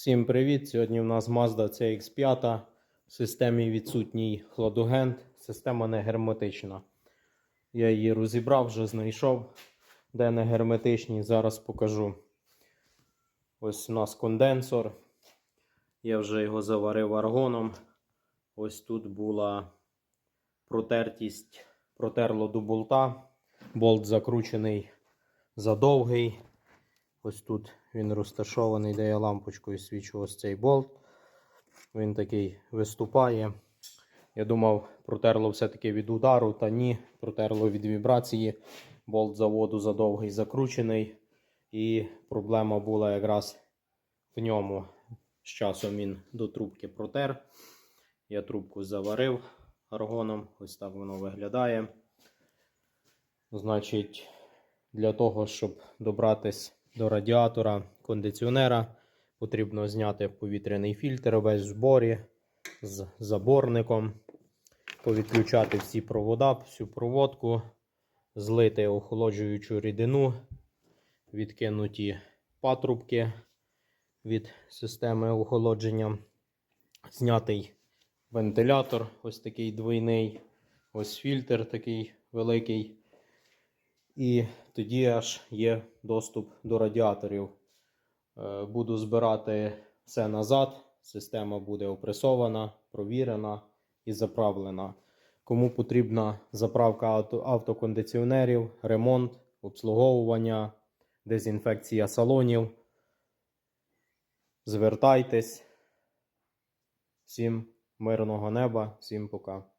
Всім привіт! Сьогодні у нас Mazda CX5. В системі відсутній хладагент. Система не герметична. Я її розібрав, вже знайшов. Де не герметичні, зараз покажу. Ось у нас конденсор. Я вже його заварив аргоном. Ось тут була протертість, протерло до болта. Болт закручений задовгий. Ось тут він розташований, де я лампочкою свічу ось цей болт. Він такий виступає. Я думав, протерло все-таки від удару, та ні, протерло від вібрації. Болт заводу задовгий закручений. І проблема була якраз в ньому. З часом він до трубки протер. Я трубку заварив аргоном. Ось так воно виглядає. Значить, для того, щоб добратись до радіатора кондиціонера, потрібно зняти повітряний фільтр весь в зборі з заборником, повідключати всі провода, всю проводку, злити охолоджуючу рідину, відкинуті патрубки від системи охолодження, знятий вентилятор, ось такий двойний, ось фільтр такий великий. І тоді аж є доступ до радіаторів. Е, Буду збирати все назад. Система буде опресована, провірена і заправлена. Кому потрібна заправка автокондиціонерів, ремонт, обслуговування, дезінфекція салонів. Звертайтесь. Всім мирного неба, всім пока.